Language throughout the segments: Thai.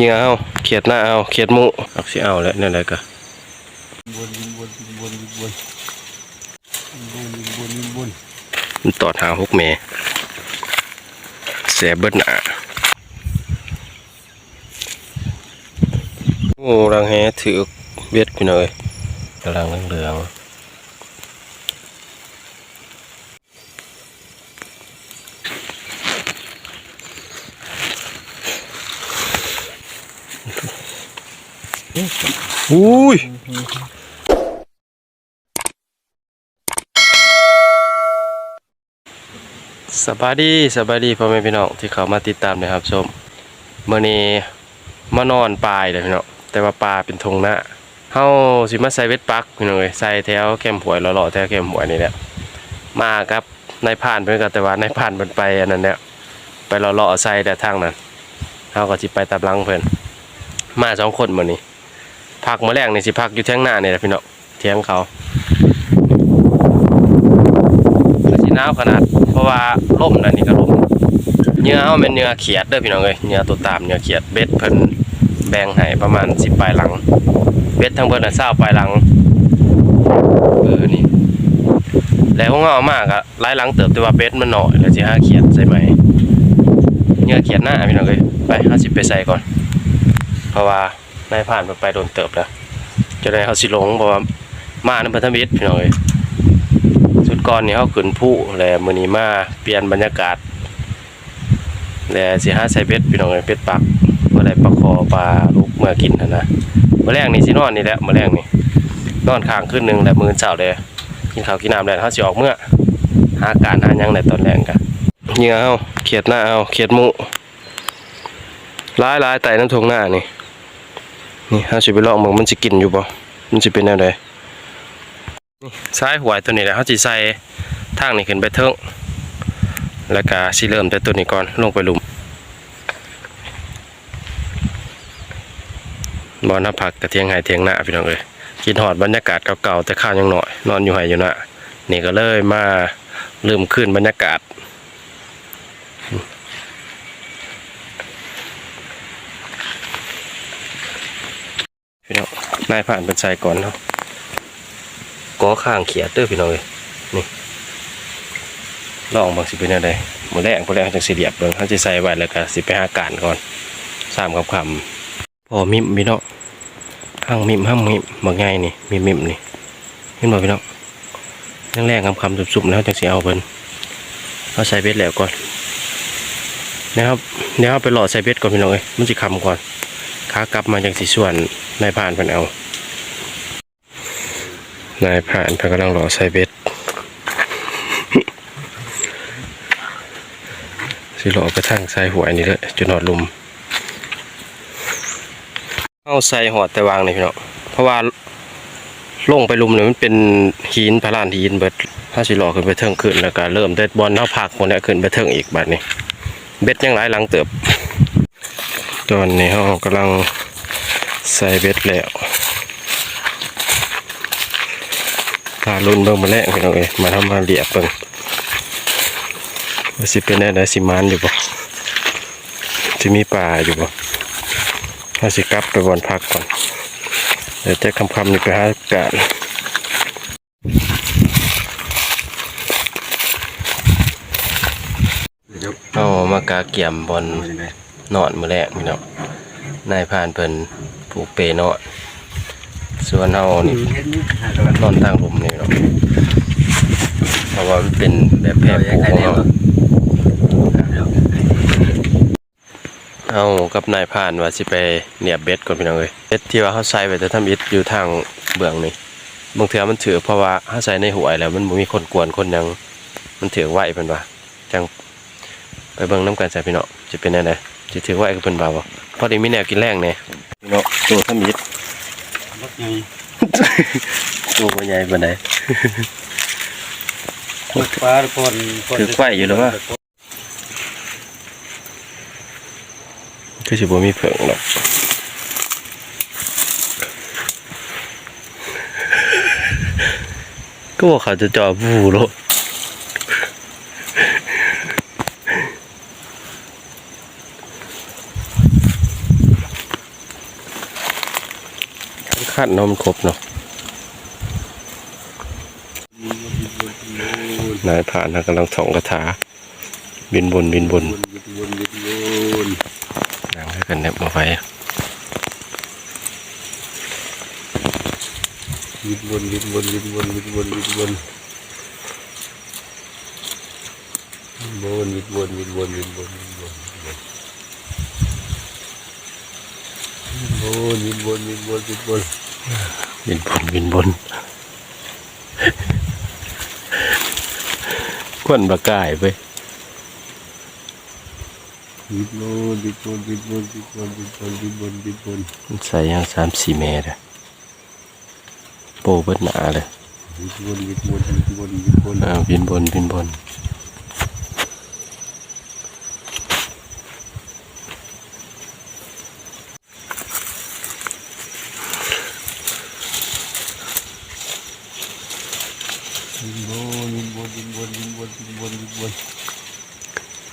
เหงื่อเอาเขียดหน้าเอาเขียดมุอักสิเอาแล้วเนี่ยอะไรกะวนวนวนวนวนวนวนมันตอดหาหกเมเสียเบิดหนาโอ้รังแหถือเบ็ดไปหน่อยกำลังเหลือง อุ้ยสบายดีสบายดีพ่อแม่พี่น้องที่เขามาติดตามนะครับชมเมื่อนี้มานอนปลายเลยพี่น้องแต่ว่าปลาเป็นทงหน้าเฮาสิมาใส่เวทปักพี่น้องเอ้ยใส่แถวแคมหวยหล่อๆแถวแคมหวยนี่แหละมาครับนายผ่านเพิ่นก็แต่ว่านายผ่านเพิ่นไปอันนั้นเนี่ยไปหล่อๆใส่แต่ทางนั้นเฮาก็สิไปตามลังเพิ่นมาสองคนมื้อนี้ พักมาแรกนี่สิพักอยู่เที่งหน้าเนี่แหละพี่น้องเทียงเขาก็สิหนาวขนาด เพราะว่าล่มนั่นนี่ก็ล่มเนื้อเอาเป็นเนื้อเขียดเด้อพี่น้องเอ้ยเนื้อตัวตามเนื้อเขียดเบ็ดเพิ่นแบ่งให้ประมาณ10ปลายหลัง เบ็ดทั้งเบิดน่ะ20ปลายหลังเออนี่แล้วของเอามากอะหลายหลังเติบแต่ว่าเบ็ดมันหน้อยแล้วสิห้าเขียดใส่ไหมเนื้อเขียดหน้าพี่น้องเอ้ยไปเฮาสิบไปใส่ก่อน เพราะว่า นายผ่านมันไปโดนเติบแล้วจะได้เขาสิหลงเพราะว่ามาในพันธมิตรพี่น้องเอ้ยสุดก่อนนี่เขาขึ้นผู้แล้วมือนี้มาเปลี่ยนบรรยากาศแล้วสิหาใส่เบ็ดพี่น้องเอ้ยเป็ดปักบ่ได้ปลาคอปลาลูกเมื่อกินนั่นนะมื้อแรกนี่สินอนนี่แหละมื้อแรกนี่นอนค้างคืนหนึ่งแลมือเช้าเลยกินข้าวกินน้ำแล้วเขาสิออกเมื่อหาการหายังในตอนแรกกันเงื่อเอาเขียดหน้าเอาเขียดมูหลายๆไต่น้ำทงหน้านี่ นี่เขาสิไปลองมึงมันสิกินอยู่บ่มันสิเป็นแนวใดนี่ซ้ายหวยตัวนี้แหละเขาสิใส่ทางนี้ขึ้นไปเทิงแล้วก็สิเริ่มแต่ตัวนี้ก่อนลงไปหลุมบอลน้าผักกระเทียงไห้เทียงหน้าพี่น้องเอ้ยกินหอดบรรยากาศเก่าๆแต่ข้าวยังหน่อย นอนอยู่ไห้อยู่หน้านี่ก็เลยมาลืมขึ้นบรรยากาศ พี่น้องนายผ่านเป็นชายก่อนเนาะกอข้างเขียดเด้อพี่น้องเอ้ยนี่ลองบางสิเป็นอะไรหมูแดงพอแรกจังสิเดียบเบิ่งเขาจะใส่ไว้แล้วก็สิไปหาการก่อนสามคำคำพอมิมพี่น้องห้างมิมห้างมิมบางไงนี่มิมมิมนี่เห็นบ่พี่น้องแรกคำคำสุบๆแล้วจังสิเอาเพิ่นเอาใส่เบ็ดแล้วก่อนนะครับเดี๋ยวเอาไปหล่อใส่เบ็ดก่อนพี่น้องเอ้ยมันสิคำก่อน ขากลับมาจากสิส่วนนายผ่านเพิ่นเอา นายผ่านเพิ่นกำลังรอใส่เบ็ดสิรอไปทางใส่หัวอันนี้เลยจุดหอดลุมเอาใส่หอดแต่วางนี่พี่เนาะเพราะว่าลงไปลุมเนี่ยมันเป็นหินพารานหินเบิดถ้าสิรอขึ้นไปเทิงขึ้นแล้วก็เริ่มได้บอลเท้าผักคนนี้ขึ้นไปเทิงอีกบัดนี้เบ็ดยังหลายหลังเติบ ตอนนี้เรากำลังใส่เบ็ดแล้วพาลุนเบิ่งมาแล้วพี่น้องเอ้ยมาทำมาเรียบเบิ่งว่าสิเป็นได้สิมานอยู่บ่สิมีปลาอยู่บ่ถ้าสิกลับไปบอนพักก่อนเดี๋ยวจะคำคำนี่ไปหาการเอามากาเกี่ยมบอล นอนมื้อแรกพี่น้องนายผ่านเพิ่นผูกเปนอนส่วนเฮานี่นอนทางลมนี่เนาะเพราะว่ามันเป็นแบบแพร่ปูของเฮาเฮากับนายผ่านว่าสิไปเนียบเบ็ดก่อนพี่น้องเอ้ยเบ็ดที่ว่าเฮาใส่ไว้แต่ทำอิฐอยู่ทางเบื้องนี่บางเทื่อมันถือเพราะว่าเฮาใส่ในหวยแล้วมันบ่มีคนกวนคนหยังมันถือไว้เพิ่นว่าจังไปเบิ่งนํกันใส่พี่น้องจะเป็นแนวใด จะถือว่าไอ้ก็เป็นเบาบ่พอดีมีแนวกินแรงเนี่ยเนาะตัวทำยิดรถไงตัวบ่ใหญ่ปานใดปลาคนถือไขว้อยู่หรือวะคือสิบ่มีเผิงหรอกก็บอกเขาจะจอบูโลด ขัดนเนาะมันครบเนาะนายผ่านกำลังส่องกระถา บินบนบินบนนั่งให้กันเน็บมาไว้บินบนบินบนบินบนบินบนบินบนบนวินบนบินบนบินบนบินบนวินบนวินบนวินบนวินบน บินบนบินบนควันบะกายไปบินบนบินบนบินบนบินบนบินบนบินบนบินบนใส่ยังสามสี่เมตรโปเบิดหนาเลยบินบนบินบนบินบนบินบนอ่าบินบนบินบน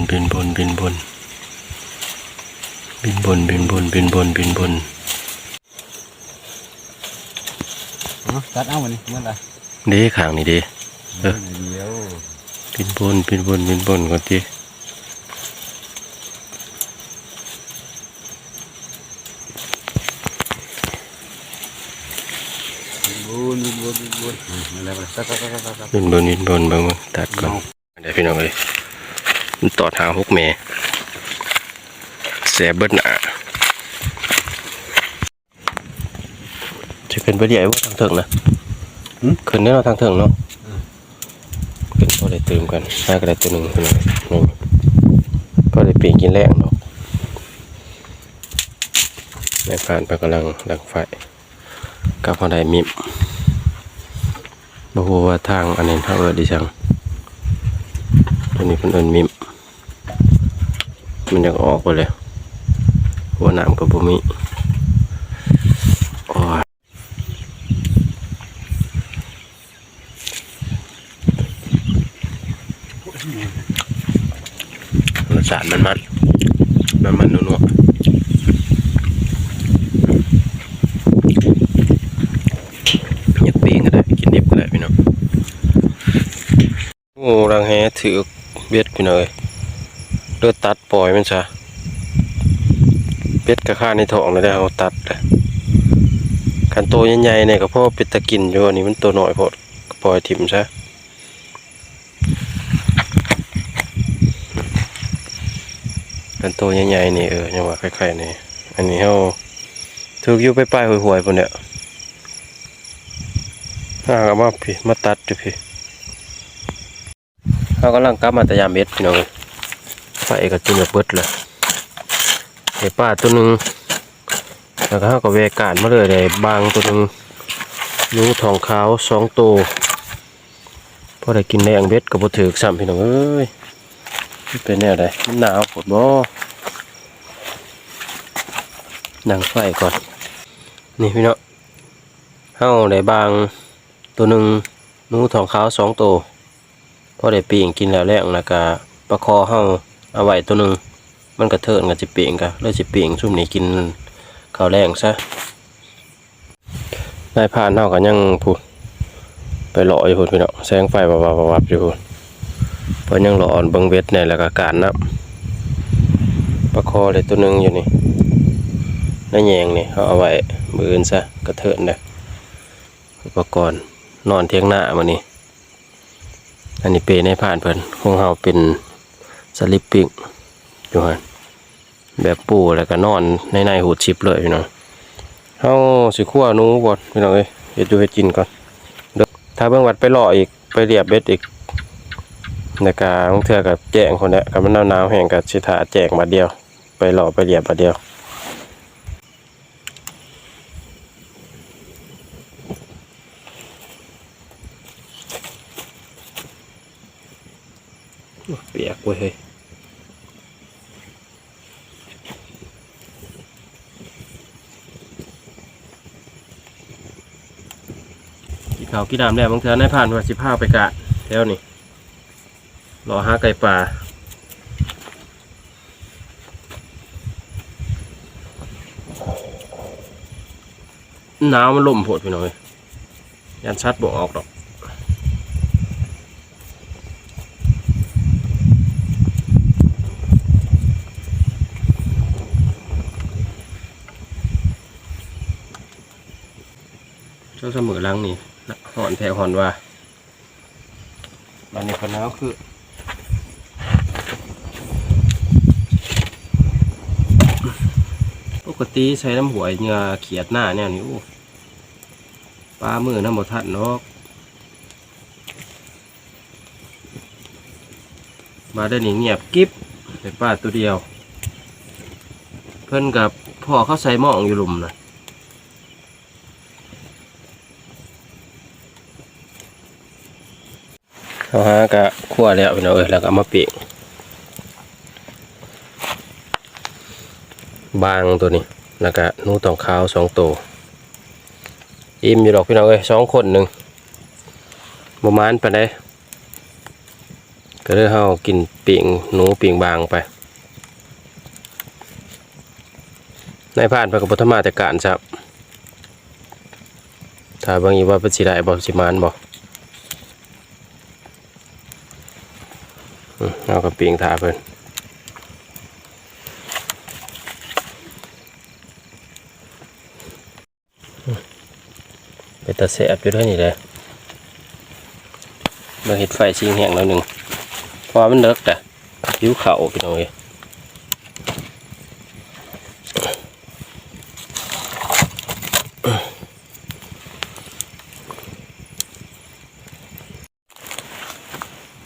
นบินบนบินบนบินบนบินบนบินบนบินบนบินบนอ๋อตัดเอาวันนี้เมื่อไหร่เด้ข้างนี่เด้เออเดี๋ยวบินบนบินบนบินบนก่อนทีวนยิงวนยิงวนอืมอะไรไปตัดตัดตัดตัดตัดบินบนบินบนเบางตัดก่อนเดี๋ยวพี่น้องเอ้ย มันต่อทางหกเมตรแสบเบิดหนาจะขึ้นไปเดี๋ยวว่าทางเถิงนะขึ้นได้เนาะทางเถิงเนาะขึ้นพอได้เติมกันห้ากระไดตัวหนึ่งพี่น้องเอ้ยหนึ่งพอได้เปลี่ยนกินแรงเนาะในผ่านไปกำลังดังไฟกับพอได้มิมบ่ฮู้ว่าทางอันนี้ทางเอิดดิจังตัวนี้เพิ่นเอิ้นมิม มันยังออกไปเลยหัวน้ำก็บ่มีโอ้ยรสชาติมันมันมันมันนัวๆยากปีงก็ได้กินดิบก็ได้พี่น้องโอ้รังแหถือเบ็ดพี่น้อย เลือดตัดปล่อยมันซะเบ็ดกระค่าในท้องเลยได้เอาตัดเลยคันโตใหญ่ๆเนี่ยก็พ่อเป็ดตะกินอยู่อันนี้มันตัวหน้อยพอดปล่อยถิ่มซะคันโตใหญ่ๆนี่เออยังว่าคล้ายๆนี่อันนี้เฮาถูกยู่ไปปลายๆหวยๆพุ่นเนี่ยถ้าก็มาพี่มาตัดอยู่พี่เขากำลังกลับมาต่ยามเม็ดพี่น้อง ไฟก็จุนแบบเบิดเลยไอ้ป้าตัวหนึ่งแล้วก็เขาก็เวการมาเลยได้บางตัวหนึ่งนูทองขาวสองตัวพอได้กินแรงเบ็ดก็บ่ถือซ้ำพี่น้องเอ้ยมันเป็นแนวใดมันหนาวปวดบ่นั่งไฟก่อน นี่พี่น้องเฮาได้บางตัวหนึ่งนูทองขาวสองตัวพอได้ปีงกินแล้วแรงแล้วก็ประคอเฮา เอาไว้ตัวหนึงมันกระเทินกับสิเปียงก็เลยสิเปียงซุ่มนี้กินข้าวแรงซะนายพานเฮาก็ยังพูดไปหล่ออยู่พูดพี่น้องแสงไฟวับวับวับอยู่พูดเพราะยังหล่ออ่อนเบิงเวทเนี่ยแล้วก็การนับประคอเลยตัวหนึงอยู่นี่นายแยงนี่เขาเอาไว้มืออื่นซะกระเทินเด้ออุปกรณ์นอนเทียงหน้ามื้อนี้อันนี้เปในผ่านเพิ่นของเฮาเป็น สลิปปิ้งอยู่ฮะแบบปูแล้วก็นอนในในหูชิปเลยพี่น้องเอาสิขั้วนู้ก่อนพี่น้องเอ้ยเห็ดดูเห็ดกินก่อนถ้าเบื้องวัดไปหล่ออีกไปเรียบเบ็ดอีกในกาบางเทือกับแจงคนเนี้ยกับมันหนาวแห้งกับชิทาแจงมาเดียว ไปหล่อไปเรียบมาเดียวเปียกเว้ย กินข้ากินน้ำแล้วบางเทื่อในผ่านว่าสิพาไปกะแถวนี่รอหาไก่ป่าหนาวมันลมโผดพี่น้อย ยันชัดบ่ออกดอกเจ้าเสมอลังนี่ หอนแถวหอนว่าบันนี้คนหนาวคือปกติใช้น้ำหวยเหงือเขียดหน้าเนี่ยนี่โอ้ปลามือน้ำบทัดนาะมาได้หนีเงียบกิ๊บเป็นป้าตัวเดียว เพิ่อนกับพ่อเขาใส่หม้องอยู่หลุมนะ เขาหากะคั่วแล้วพี่น้องเอ้ยแล้วก็มาปีกบางตัวนี้แล้วก็หนูตองขาวสองตัวอิ่มอยู่ดอกพี่น้องเอ้ยสองคนหนึ่งประมาณไปได้ก็เลยเฮากินปีงหนูปีงบางไปในผ่านไปกับพุทธมาแต่การครับถ้าบางอีว่าเป็นสิได้บ่สิมานบอืม เอากระปีงทาเพิ่นอืมเป็นตาแสบอยู่ด้วยนี่เลยมาเห็ดไฟชิงแห้งแล้วหนึ่งพอมันเลิกแต่ยิ้วเข่าพี่น้องเอ้ย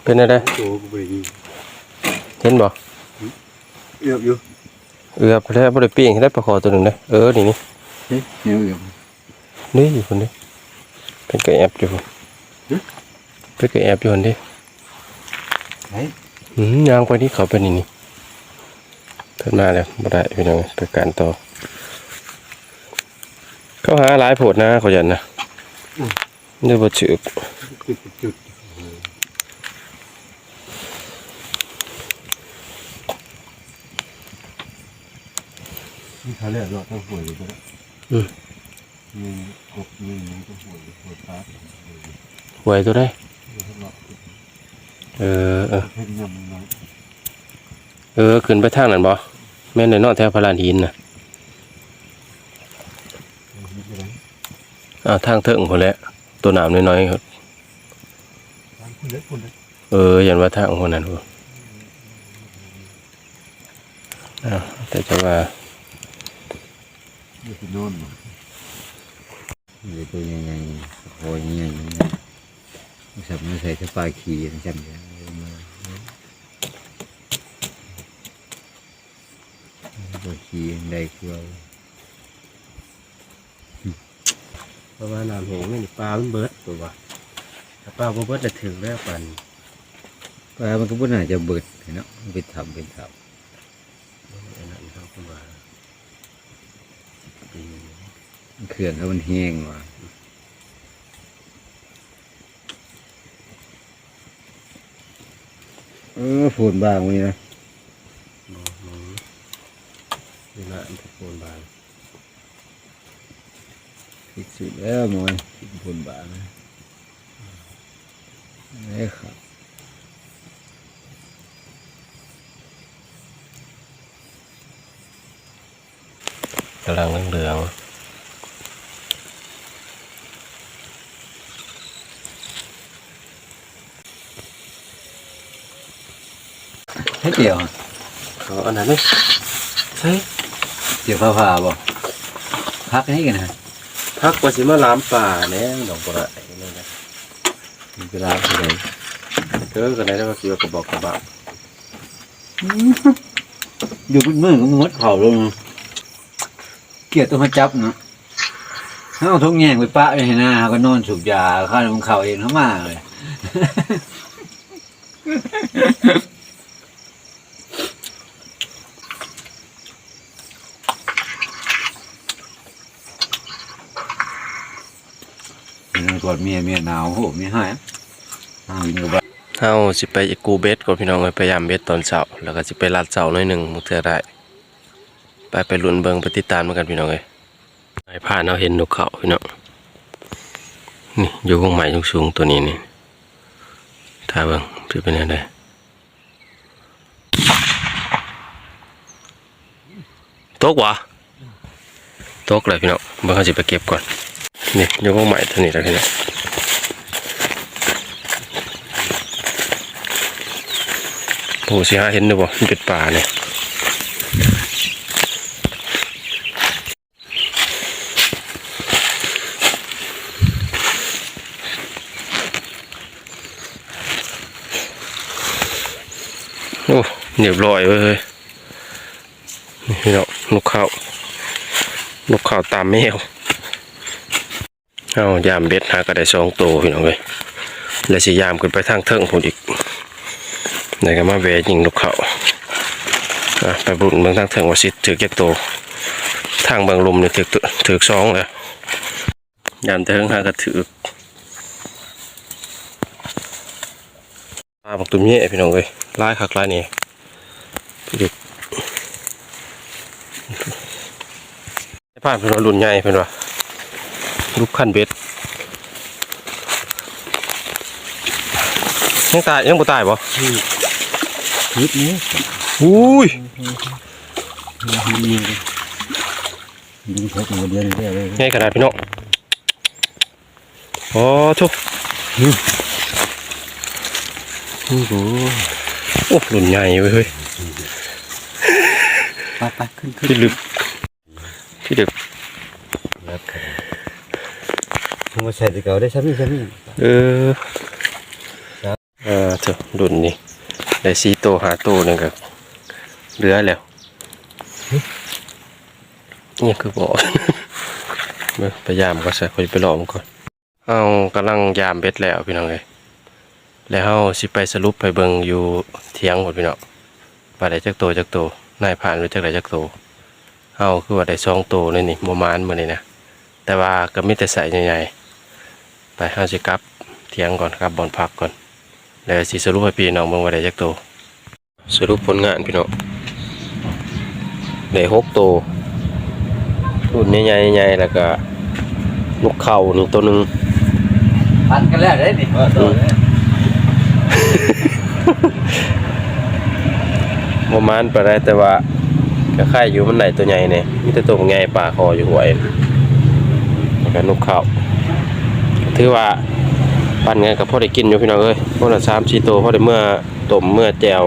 เป็นอะไรโอ้กูไปดีเห็นบ่เอือบอยู่เอือบแล้วบ่ได้ปิ้งให้ได้ปลาคอตัวหนึ่งเลยเออนี่นี่เฮ้ยเอือบเอือบนี่อยู่คนนี้เป็นกระแอบอยู่พุ่นหึเป็นกระแอบอยู่คนนี้ไหนอืมยางไปที่เขาเป็นนี่นี่เพิ่นมาแล้วบ่ได้พี่น้องไปการต่อเขาหาหลายโพดนะเขายันนะนี่บ่ฉึกจุดจุด นี่เขาเรียกรอดต้องห่วยเลยก็ได้มีกบมีหนูต้องห่วยห่วยปลาหวยตัวได้รอดเออ เออ เพ่นยำน้อยเออ ขึ้นไปทางนั้นบ่แม่นได้นอนแถวพลานหินน่ะนี่เป็นไรอ้าวทางเถิงพุ่นแหละตัวน้ำน้อยๆครับทางคุณเล็กคุณเล็กเออยันว่าทางคนนั้นพุ่นอ้าวแต่จะว่า นี่คือนอนมาเลยตัวยังไงคอยยังไงสับมาใส่สปาคีจำได้มาสปาคีได้คือเอาเพราะว่าน้ำหงนี่ปลามันเบิดตัวว่าถ้าปลาเบิดจะถึงแล้วปันปลามันก็บ่น่าจะเบิดเนาะไปทำไปทอันนั้นเขาก็ว่าปีนำ เครื่องเขามันแห้งว่ะเออฝนบางวันนี้นะมองมองนี่ละอันตะโกนบางที่สุดแล้วมอยฝนบางนะไอ้ครับกำลังเหลืองแเดียวๆเขาอันนั้นนี่ใช่เดี๋ยวฟ้าผ่าบ่พักให้กันนะพักว่าสิมาล้ามป่าแน่ดอกบัวนี่นะมีเวลาเท่าไหร่เธอกันไหนได้มาคิดว่ากระบอกกระบะอยู่เป็นมือก็งดเข่าลงเกลียดต้องมาจับเนาะถ้าเอาทุกแง่งไปปะไปให้หน้าเขาก็นอนสูบยาข้าวมันเข่าเองเขามาเลย นึงกอ ดเมียเมียหนาวโหมีหายหาวินกับบ้เฮาสิไปกูเบ็ดก่อนพี่น้องเอ้ยพยายามเบ็ดตอนเช้าแล้วก็สิไปลัดเช้าหน่อยหนึ่งมือเทือได้ไปไปลุ้นเบิงไปติดตามเหมือนกันพี่น้องเอ้ยไอ้ผ่านเอาเห็นนกเขาพี่น้องนี่อยู่วงใหม่สูงๆตัวนี้นี่ถ้าเบิงสิเป็นยังไงตกวะตกเลยพี่น้องเบิงเขาสิไปเก็บก่อนนี่อยู่วงใหม่ตัวนี้แล้วพี่น้อง โอ้สิหาเห็นดูบ่มันเป็นป่าเนี่ยโอ้เรียบร้อยเว้ยเฮ้ยนี่เนาะนกเขานกเขาตามแมวเอายามเบ็ดหาก็ได้สองตัวพี่น้องเว้ยแล้วสิยามขึ้นไปทางเทิงพุ่นอีก ไหนก็มาแวยิงนกเขาไปบุญเมืองทางเถิงวสิถือเก็บโตวทางบืองลมเนี่ยถือถือสองเลยยามเถิงหาก็ถือปลาบักตุ้มเย่พี่น้องเอ้ยลายคักลายนี่พี่ดึกผ่านเป็นว่ารุ่นใหญ่เป็นว่าลูกขั้นเบ็ดยังตายยังบ่ตายบ่ นิดนี้อุ้ยยิงเพชรมาเดือนได้เลยง่ายขนาดพี่น้องโอ้ทุกโอ้โหโอ้หลุนใหญ่เว้ยเฮ้ยไปไปขึ้นขึ้นพี่ลึกพี่ลึกแล้วมาใส่ตะเกาได้ซ้ำนี่ซ้ำนี่เออเออเถอะหลุนนี่ ได้สีโตหาโตหนึงกับเหลือแล้วนี่คือบอกเบิ่งพยายามก็ใส่คอยไปลองก่อนเอากำลังยามเบ็ดแล้วพี่น้องเลยแล้วเฮาสิไปสรุปไปเบิ่งอยู่เถียงหมดพี่น้องว่าได้จักโตจักโตนายผ่านรู้จักได้จักโตเฮาคือว่าได้สองโตนี่นี่บ่มานมื้อนี้นะแต่ว่าก็มีแต่ใส่ใหญ่ๆไปเฮาสิกลับเถียงก่อนครับบ่อนพักก่อน แล้วสิสรุปให้พี่น้องเบิ่งว่าได้จักโตสรุปผลงานพี่น้องได้หกโตรุ่นใหญ่ๆใหญ่ๆแล้วก็ลูกเข่านี่ตัวหนึ่งปันกันแล้วได้ดิว่าตัวเนี่ยประมาณไปได้แต่ว่าก็ค่ายอยู่มันไหนตัวใหญ่เนี่ยมีแต่ตัวใหญ่ป่าคออยู่หวยแล้วก็นกเขาถือว่า ปั่นไงกับพ่อได้กินอยู่พี่น้องเอ้ยพ่อละสามสี่ตัวพ่อได้เมื่อต้มเมื่อแจว